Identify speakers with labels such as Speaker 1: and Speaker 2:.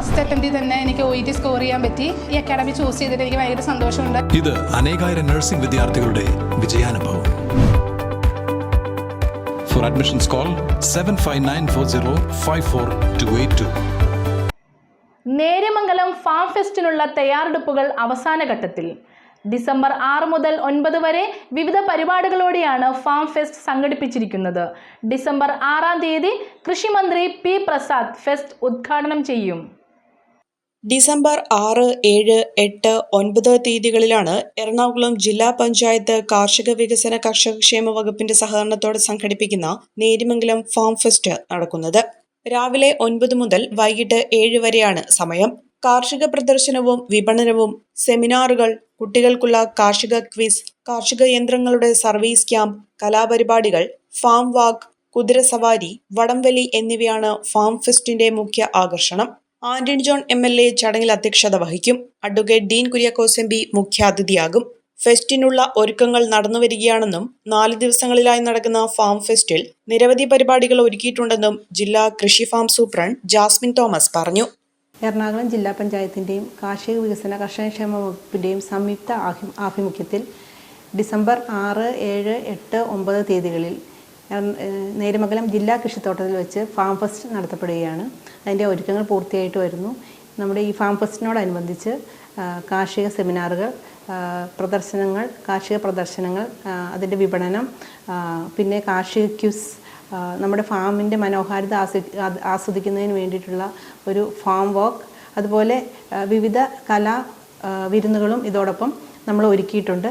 Speaker 1: First അറ്റംപ്റ്റിൽ തന്നെ എനിക്ക് O E T score ചെയ്യാൻ പറ്റി. ഈ അക്കാഡമി ചൂസ് ചെയ്തിട്ട് എനിക്ക് ഭയങ്കര സന്തോഷമുണ്ട്.
Speaker 2: ഇത് അനേകായിരം നഴ്സിംഗ് വിദ്യാർത്ഥികളുടെ വിജയാനുഭവം. For admissions call seven five nine four zero five four two eight two
Speaker 3: Neriamangalam farm ഫെസ്റ്റിനുള്ള തയ്യാറെടുപ്പുകൾ അവസാന ഘട്ടത്തിൽ. ഡിസംബർ ആറ് മുതൽ ഒൻപത് വരെ വിവിധ പരിപാടികളോടെയാണ് ഫാം ഫെസ്റ്റ് സംഘടിപ്പിച്ചിരിക്കുന്നത്. ഡിസംബർ ആറാം തീയതി കൃഷിമന്ത്രി പി പ്രസാദ് ഫെസ്റ്റ് ഉദ്ഘാടനം ചെയ്യും.
Speaker 4: ഡിസംബർ ആറ് ഏഴ് എട്ട് ഒൻപത് തീയതികളിലാണ് എറണാകുളം ജില്ലാ പഞ്ചായത്ത് കാർഷിക വികസന കർഷകക്ഷേമ വകുപ്പിന്റെ സഹകരണത്തോടെ സംഘടിപ്പിക്കുന്ന നേരിമംഗലം ഫാം ഫെസ്റ്റ് നടക്കുന്നത്. രാവിലെ ഒൻപത് മുതൽ വൈകിട്ട് ഏഴ് വരെയാണ് സമയം. കാർഷിക പ്രദർശനവും വിപണനവും സെമിനാറുകൾ കുട്ടികൾക്കുള്ള കാർഷിക ക്വിസ് കാർഷിക യന്ത്രങ്ങളുടെ സർവീസ് ക്യാമ്പ് കലാപരിപാടികൾ ഫാം വാക്ക് കുതിരസവാരി വടംവലി എന്നിവയാണ് ഫാം ഫെസ്റ്റിന്റെ മുഖ്യ ആകർഷണം. Antony John M L A ചടങ്ങിൽ അധ്യക്ഷത വഹിക്കും. Advocate Dean Kuriakose M P മുഖ്യാതിഥിയാകും. ഫെസ്റ്റിനുള്ള ഒരുക്കങ്ങൾ നടന്നുവരികയാണെന്നും നാല് ദിവസങ്ങളിലായി നടക്കുന്ന ഫാം ഫെസ്റ്റിൽ നിരവധി പരിപാടികൾ ഒരുക്കിയിട്ടുണ്ടെന്നും ജില്ലാ കൃഷി ഫാം സൂപ്രണ്ട് ജാസ്മിൻ തോമസ് പറഞ്ഞു.
Speaker 5: എറണാകുളം ജില്ലാ പഞ്ചായത്തിന്റെയും കാർഷിക വികസന കർഷകക്ഷേമ വകുപ്പിന്റെയും സംയുക്ത ആഭിമുഖ്യത്തിൽ ഡിസംബർ ആറ് ഏഴ് എട്ട് ഒമ്പത് തീയതികളിൽ നേര്യമംഗലം ജില്ലാ കൃഷിത്തോട്ടത്തിൽ വെച്ച് ഫാം ഫെസ്റ്റ് നടത്തപ്പെടുകയാണ്. അതിന്റെ ഒരുക്കങ്ങൾ പൂർത്തിയായിട്ട് വരുന്നു. നമ്മുടെ ഈ ഫാം ഫെസ്റ്റിനോടനുബന്ധിച്ച് കാർഷിക സെമിനാറുകൾ പ്രദർശനങ്ങൾ കാർഷിക പ്രദർശനങ്ങൾ അതിന്റെ വിപണനം പിന്നെ കാർഷിക ക്യൂസ് നമ്മുടെ ഫാമിന്റെ മനോഹാരിത ആസ്വദിക്കുന്നതിന് വേണ്ടിയിട്ടുള്ള ഒരു ഫാം വർക്ക് അതുപോലെ വിവിധ കലാ വിരുന്നുകളും ഇതോടൊപ്പം നമ്മൾ ഒരുക്കിയിട്ടുണ്ട്.